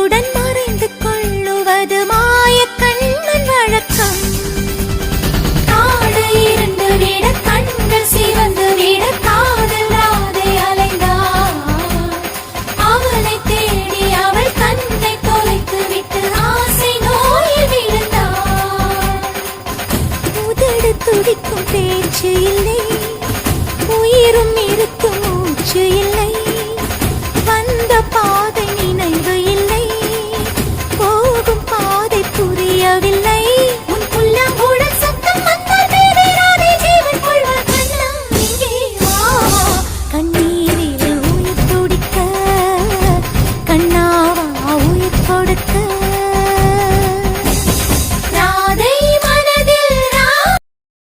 உடன் மறைந்து கொள்ளுவது மாய கண்ணன் வழக்கம். காடு இருண்டு விட கண்கள் சிவந்து விட தேடி அவள் கண்ணை தொலைத்து விட்டு ஆசை நோயில் விழுந்தார் உதடு துடிக்கும் பேச்சு இல்லை. வரவில்லை உன் புல்லம் கூட உயிர் துடிக்க. கண்ணாவா உயிர் கொடுக்க.